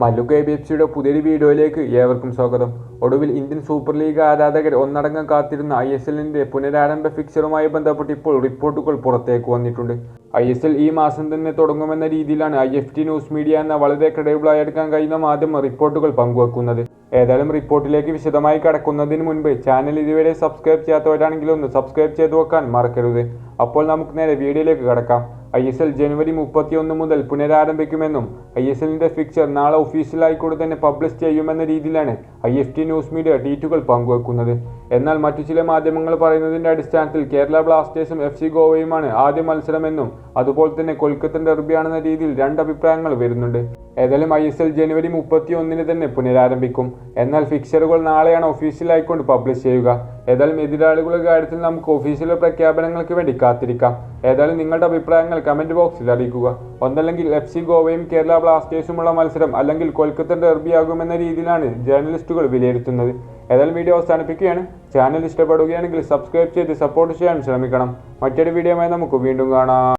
Mallu K B F സിയുടെ പുതിയൊരു വീഡിയോയിലേക്ക് ഏവർക്കും സ്വാഗതം. ഒടുവിൽ ഇന്ത്യൻ സൂപ്പർ ലീഗ് ആരാധകർ ഒന്നടങ്കം കാത്തിരുന്ന ഐ എസ് എല്ലിന്റെ പുനരാരംഭ ഫിക്സറുമായി ബന്ധപ്പെട്ട് ഇപ്പോൾ റിപ്പോർട്ടുകൾ പുറത്തേക്ക് വന്നിട്ടുണ്ട്. ഐ എസ് എൽ ഈ മാസം തന്നെ തുടങ്ങുമെന്ന രീതിയിലാണ് I F T news media എന്ന വളരെ ക്രെഡിബിളായി എടുക്കാൻ കഴിയുന്ന മാധ്യമം റിപ്പോർട്ടുകൾ പങ്കുവെക്കുന്നത്. ഏതായാലും റിപ്പോർട്ടിലേക്ക് വിശദമായി കടക്കുന്നതിന് മുൻപ് ചാനൽ ഇതുവരെ സബ്സ്ക്രൈബ് ചെയ്യാത്തവരാണെങ്കിൽ ഒന്ന് സബ്സ്ക്രൈബ് ചെയ്തു വെക്കാൻ മറക്കരുത്. അപ്പോൾ നമുക്ക് നേരെ വീഡിയോയിലേക്ക് കടക്കാം. ഐ എസ് എൽ ജനുവരി മുപ്പത്തിയൊന്ന് മുതൽ പുനരാരംഭിക്കുമെന്നും ഐ എസ് എല്ലിന്റെ ഫിക്ചർ നാളെ ഒഫീഷ്യലായി കൂടെ തന്നെ പബ്ലിഷ് ചെയ്യുമെന്ന രീതിയിലാണ് I F T news media ട്വീറ്റുകൾ പങ്കുവെക്കുന്നത്. എന്നാൽ മറ്റു ചില മാധ്യമങ്ങൾ പറയുന്നതിന്റെ അടിസ്ഥാനത്തിൽ കേരള ബ്ലാസ്റ്റേഴ്സും എഫ് സി ഗോവയുമാണ് ആദ്യ മത്സരമെന്നും അതുപോലെ തന്നെ കൊൽക്കത്ത ഡെർബിയാണെന്ന രീതിയിൽ രണ്ട് അഭിപ്രായങ്ങൾ വരുന്നുണ്ട്. ഏതായാലും ഐ എസ് എൽ ജനുവരി മുപ്പത്തി ഒന്നിന് തന്നെ പുനരാരംഭിക്കും. എന്നാൽ ഫിക്ചറുകൾ നാളെയാണ് ഒഫീഷ്യലായിക്കൊണ്ട് പബ്ലിഷ് ചെയ്യുക. ഏതായാലും എതിരാളികളുടെ കാര്യത്തിൽ നമുക്ക് ഒഫീഷ്യൽ പ്രഖ്യാപനങ്ങൾക്ക് വേണ്ടി കാത്തിരിക്കാം. ഏതായാലും നിങ്ങളുടെ അഭിപ്രായങ്ങൾ കമന്റ് ബോക്സിൽ അറിയിക്കുക. ഒന്നല്ലെങ്കിൽ എഫ് സി ഗോവയും കേരള ബ്ലാസ്റ്റേഴ്സുമുള്ള മത്സരം അല്ലെങ്കിൽ കൊൽക്കത്ത ഡെർബിയാകുമെന്ന രീതിയിലാണ് ജേർണലിസ്റ്റുകൾ വിലയിരുത്തുന്നത്. ഏതായാലും വീഡിയോ അവസാനിപ്പിക്കുകയാണ്. ചാനൽ ഇഷ്ടപ്പെടുകയാണെങ്കിൽ സബ്സ്ക്രൈബ് ചെയ്ത് സപ്പോർട്ട് ചെയ്യാൻ ശ്രമിക്കണം. മറ്റൊരു വീഡിയോയുമായി നമുക്ക് വീണ്ടും കാണാം.